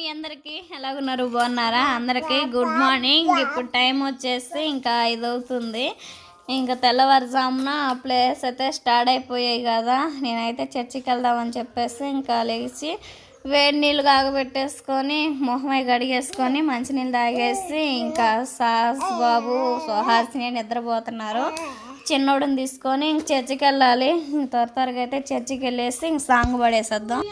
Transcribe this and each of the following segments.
మీ అందరికి? ఎలాగున్నారు? బాగున్నారా? అందరికి గుడ్ మార్నింగ్. ఇప్పుడు టైం వచ్చేసి ఇంకా ఐదు అవుతుంది ఇంకా తెల్లవారుజామున ప్లేస్ అయితే స్టార్ట్ అయిపోయాయి కదా. నేనైతే చర్చికి వెళ్దామని చెప్పేసి ఇంకా లేచి వేడి నీళ్ళు కాగబెట్టేసుకొని మొహమై కడిగేసుకొని మంచినీళ్ళు తాగేసి ఇంకా సాస్ బాబు సుహాసిని నిద్రపోతున్నారు. చిన్నోడిని తీసుకొని ఇంక చర్చికి వెళ్ళాలి. ఇంక త్వర త్వరగా అయితే చర్చికి వెళ్ళేసి ఇంక సాంగ్ పడేసేద్దాం.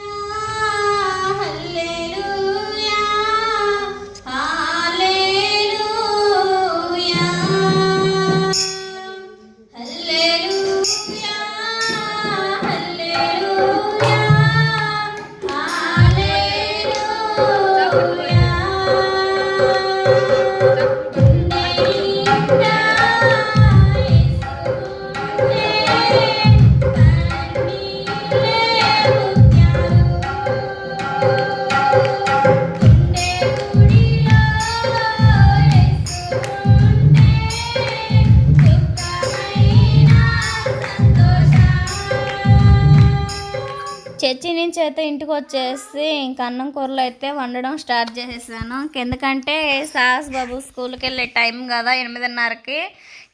నుంచి అయితే ఇంటికి వచ్చేసి ఇంక అన్నం కూరలు అయితే వండడం స్టార్ట్ చేసేసాను. ఎందుకంటే సాస్ బాబు స్కూల్కి వెళ్ళే టైం కదా ఎనిమిదిన్నరకి.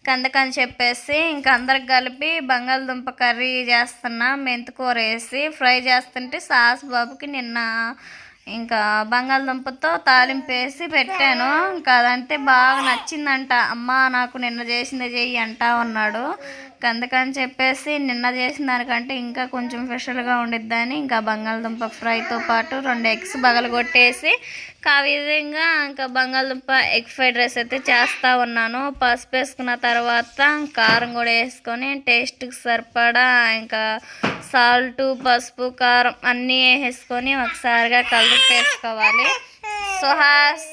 కందకని చెప్పేసి ఇంక అందరికి కలిపి బంగాళదుంప కర్రీ చేస్తున్నా మెంతికూర వేసి ఫ్రై చేస్తుంటే సాస్ బాబుకి నిన్న ఇంకా బంగాళదుంపతో తాలింపు వేసి పెట్టాను. ఇంకా అదంటే బాగా నచ్చిందంట. అమ్మ నాకు నిన్న చేసింది చెయ్యి అంటా ఉన్నాడు. అందుకని చెప్పేసి నిన్న చేసిన దానికంటే ఇంకా కొంచెం స్పెషల్గా ఉండిద్దని ఇంకా బంగాళదుంప ఫ్రైతో పాటు రెండు ఎగ్స్ బగలు కొట్టేసి ఆ విధంగా ఇంకా బంగాళదుంప ఎగ్ ఫ్రైడ్ రైస్ అయితే చేస్తూ ఉన్నాను. పసుపు వేసుకున్న తర్వాత కారం కూడా వేసుకొని టేస్ట్కి సరిపడా ఇంకా సాల్ట్ పసుపు కారం అన్నీ వేసుకొని ఒకసారిగా కలిపి వేసుకోవాలి సుహాస్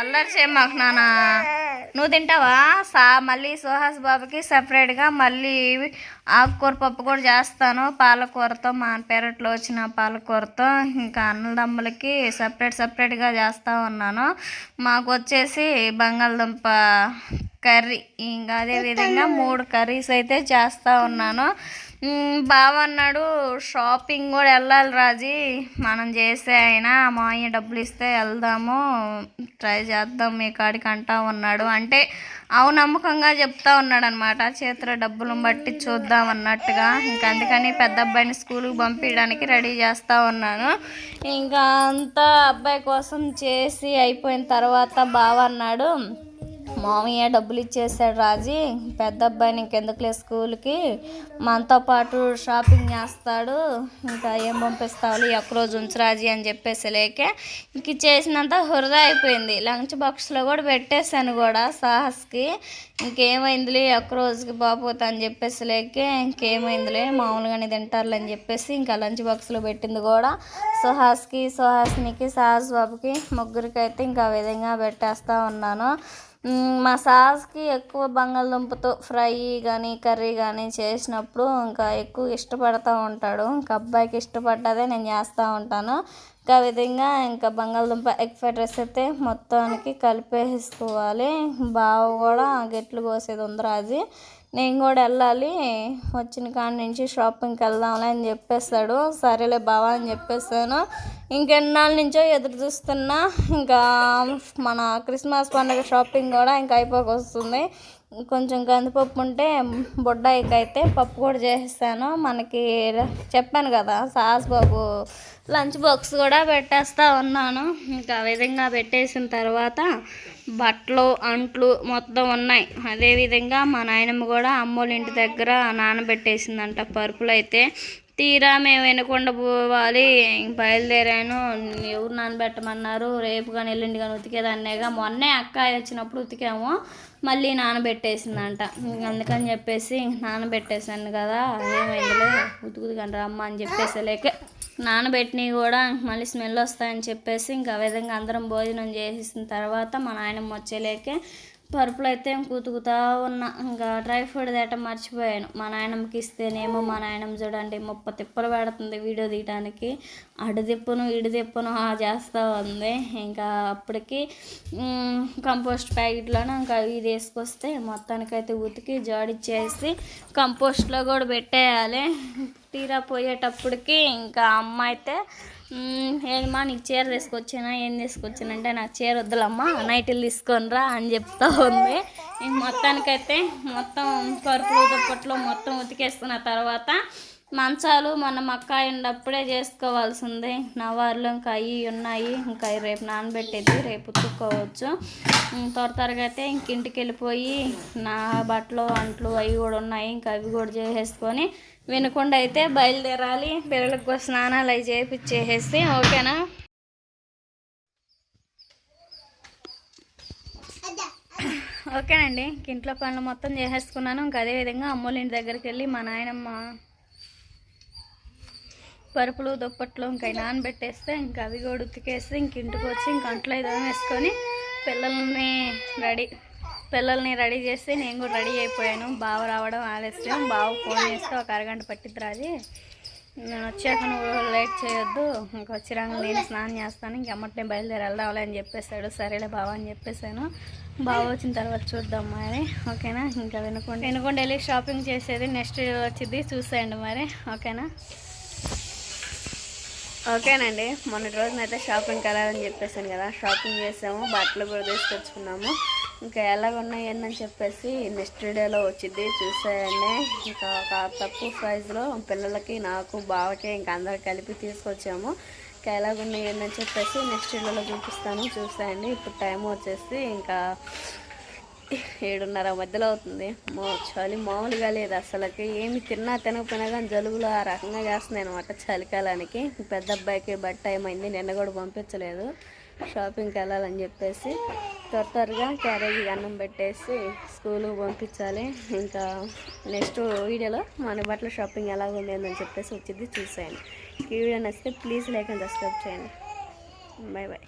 అల్లరి చేయమాకు నాన్న. నువ్వు తింటావా? సా మళ్ళీ సుహాస్ బాబుకి సపరేట్గా మళ్ళీ ఆకుకూర పప్పు కూడా చేస్తాను. పాలకూరతో మా పెరట్లో వచ్చిన పాలకూరతో ఇంకా అన్నదమ్ములకి సపరేట్ సపరేట్గా చేస్తూ ఉన్నాను. మాకు వచ్చేసి బంగాళదుంప కర్రీ. ఇంకా అదే విధంగా మూడు కర్రీస్ అయితే చేస్తూ ఉన్నాను. బావ అన్నాడు షాపింగ్ కూడా వెళ్ళాలి రాజీ. మనం చేసే అయినా మా అయ్య డబ్బులు ఇస్తే వెళ్దాము ట్రై చేద్దాం మీ కాడికి అంటా ఉన్నాడు. అంటే అవు నమ్మకంగా చెప్తా ఉన్నాడు అనమాట చేతిలో డబ్బులు బట్టి చూద్దాం అన్నట్టుగా. ఇంకా అందుకని పెద్ద అబ్బాయిని స్కూల్కి పంపించడానికి రెడీ చేస్తూ ఉన్నాను. ఇంకా అంతా అబ్బాయి కోసం చేసి అయిపోయిన తర్వాత బావ అన్నాడు మామయ్య డబ్బులు ఇచ్చేసాడు రాజీ. పెద్ద అబ్బాయిని ఇంకెందుకులే స్కూల్కి. మనతో పాటు షాపింగ్ చేస్తాడు. ఇంకా ఏం పంపిస్తావు ఒక్కరోజు ఉంచు రాజీ అని చెప్పేసి లేకే ఇంక చేసినంత హురదా అయిపోయింది. లంచ్ బాక్స్లో కూడా పెట్టేశాను కూడా సాహస్కి. ఇంకేమైందిలే ఒక్కరోజుకి బాపోతా అని చెప్పేసి లేకే ఇంకేమైందిలే? మామూలుగానే తింటారులే అని చెప్పేసి ఇంకా లంచ్ బాక్స్లో పెట్టింది కూడా. సుహాస్కి సుహాస్నికి సాహస్ బాబుకి ముగ్గురికి అయితే ఇంకా ఆ విధంగా పెట్టేస్తూ ఉన్నాను. మా సాస్కి ఎక్కువ బంగాళదుంపతో ఫ్రై కానీ కర్రీ కానీ చేసినప్పుడు ఇంకా ఎక్కువ ఇష్టపడతా ఉంటాడు. ఇంకా అబ్బాయికి ఇష్టపడ్డదే నేను చేస్తూ ఉంటాను. ఇంకా విధంగా ఇంకా బంగాళదుంప ఎగ్ ఫ్రైడ్ రైస్ అయితే మొత్తానికి కలిపేసుకోవాలి. బావ కూడా గెట్లు కోసేది ఉంది అది నేను కూడా వెళ్ళాలి. వచ్చిన కాడి నుంచి షాపింగ్కి వెళ్దాంలే అని చెప్పేస్తాడు. సరేలే బావా అని చెప్పేసాను ఇంకెన్నాళ్ళ నుంచో ఎదురు చూస్తున్నా. ఇంకా మన క్రిస్మస్ పండుగ షాపింగ్ కూడా ఇంకా అయిపోక వస్తుంది కొంచెం కందిపప్పు ఉంటే బొడ్డాయికి అయితే పప్పు కూడా చేసేస్తాను. మనకి చెప్పాను కదా సాస్ బాబు లంచ్ బాక్స్ కూడా పెట్టేస్తా ఉన్నాను. ఇంకా ఆ విధంగా పెట్టేసిన తర్వాత బట్టలు అంట్లు మొత్తం ఉన్నాయి. అదేవిధంగా మా నాయనమ్మ కూడా అమ్మోళ్ళ ఇంటి దగ్గర నానబెట్టేసిందంట పరుపులు అయితే తీరా మేము వినకుండా పోవాలి. బయలుదేరాను. ఎవరు నానబెట్టమన్నారు. రేపు కానీ ఎల్లుండి కానీ ఉతికేదాన్నేగా. మొన్నే అక్క వచ్చినప్పుడు ఉతికాము. మళ్ళీ నానబెట్టేసిందంట. అందుకని చెప్పేసి నానబెట్టేసాను కదా. ఏమైందిలే ఉతుకుదు కానీ రమ్మ అని చెప్పేసి లేక నానబెట్టినవి కూడా మళ్ళీ స్మెల్ వస్తాయని చెప్పేసి ఇంకా ఆ విధంగా అందరం భోజనం చేసేసిన తర్వాత మా నాయనమ్మ వచ్చేలేకే పరుపులు అయితే కూతుకుతా ఉన్నా. ఇంకా డ్రై ఫ్రూట్ తేట మర్చిపోయాను. మా నాయనమ్మకి ఇస్తేనేమో మా నాయనమ్మ చూడండి ముప్ప తిప్పలు పెడుతుంది వీడియో తీయడానికి అడు తిప్పును ఇడు తిప్పును ఆ చేస్తూ ఉంది. ఇంకా అప్పటికి కంపోస్ట్ ప్యాకెట్లోనే ఇంకా ఇది వేసుకొస్తే మొత్తానికైతే ఉతికి జాడిచ్చేసి కంపోస్ట్లో కూడా పెట్టేయాలి. తీరా పోయేటప్పటికి ఇంకా అమ్మ అయితే ఏమా నీకు చీర తీసుకొచ్చానా ఏం తీసుకొచ్చానంటే నాకు చీర వద్దులమ్మా నైట్లు తీసుకొనిరా అని చెప్తా ఉంది. ఇంక మొత్తానికైతే మొత్తం పరుపులు దుప్పట్లు మొత్తం ఉతికేసుకున్న తర్వాత మంచాలు మన మక్క ఉన్నప్పుడే చేసుకోవాల్సింది. నవార్లు ఇంకా అవి ఉన్నాయి. ఇంకా రేపు నానబెట్టేది రేపు ఉతుక్కోవచ్చు. త్వర త్వరగా అయితే ఇంక ఇంటికి వెళ్ళిపోయి నా బట్టలు అంట్లు అవి కూడా ఉన్నాయి. ఇంకా అవి కూడా చేసేసుకొని వినకుండా అయితే బయలుదేరాలి. పిల్లలకు స్నానాలు అవి చేపించేసేసి ఓకేనా? ఓకేనండి. ఇంట్లో పనులు మొత్తం చేసేసుకున్నాను. ఇంకా అదేవిధంగా అమ్మోళ్ళ ఇంటి దగ్గరికి వెళ్ళి మా నాయనమ్మ పరుపులు దుప్పట్లు ఇంకా నానబెట్టేస్తే ఇంకా అవి కూడా ఉతికేస్తే ఇంక ఇంటికి వచ్చి ఇంక అంట్లో ఏదో వేసుకొని పిల్లల్ని రెడీ పిల్లల్ని రెడీ చేస్తే నేను కూడా రెడీ అయిపోయాను. బావ రావడం ఆలస్యం. బావ ఫోన్ చేస్తే ఒక అరగంట పట్టిద్ది రాది నేను వచ్చాక నువ్వు లేట్ చేయొద్దు. ఇంకా వచ్చిరాక నేను స్నానం చేస్తాను. ఇంక అమ్మటే బయలుదేరి వెళ్దాంలే అని చెప్పేశాడు. సరేలే బావ అని చెప్పేశాను. బావ వచ్చిన తర్వాత చూద్దాం మరి. ఓకేనా? ఇంకా వినుకోండి వినుకోండి వెళ్ళి షాపింగ్ చేసేది. నెక్స్ట్ వచ్చింది చూసేయండి మరి. ఓకేనా? ఓకేనండి. మొన్నటి రోజునైతే షాపింగ్కి వెళ్ళాలని చెప్పేసాను కదా. షాపింగ్ చేసాము. బట్టలు కూడా తీసుకొచ్చుకున్నాము. ఇంకా ఎలాగ అని చెప్పేసి నెక్స్ట్ వీడియోలో వచ్చింది. చూసేయండి. ఇంకా ఒక తక్కువ ప్రైజ్లో పిల్లలకి నాకు బావకి ఇంకా అందరు కలిపి తీసుకొచ్చాము. ఇంకా ఎలాగున్నాయి అని చెప్పేసి నెక్స్ట్ వీడియోలో చూపిస్తాను. చూసేయండి. ఇప్పుడు టైం వచ్చేసి ఇంకా ఏడున్నర మధ్యలో అవుతుంది. మో చలి మామూలుగా లేదు అసలుకి. ఏమి తిన్నా తినకపోయినా కానీ జలుబులు ఆ రకంగా చేస్తున్నాయి అనమాట చలికాలానికి. పెద్ద అబ్బాయికి బట్ట టైం అయింది. నిన్న కూడా పంపించలేదు. షాపింగ్కి వెళ్ళాలని చెప్పేసి త్వర త్వరగా క్యారేజీ అన్నం పెట్టేసి స్కూల్కి పంపించాలి. ఇంకా నెక్స్ట్ వీడియోలో మన బట్టల షాపింగ్ ఎలా ఉంది అని చెప్పేసి వచ్చింది చూసేయండి. ఈ వీడియో నచ్చితే ప్లీజ్ లైక్ అండ్ సబ్స్క్రైబ్ చేయండి. Bye bye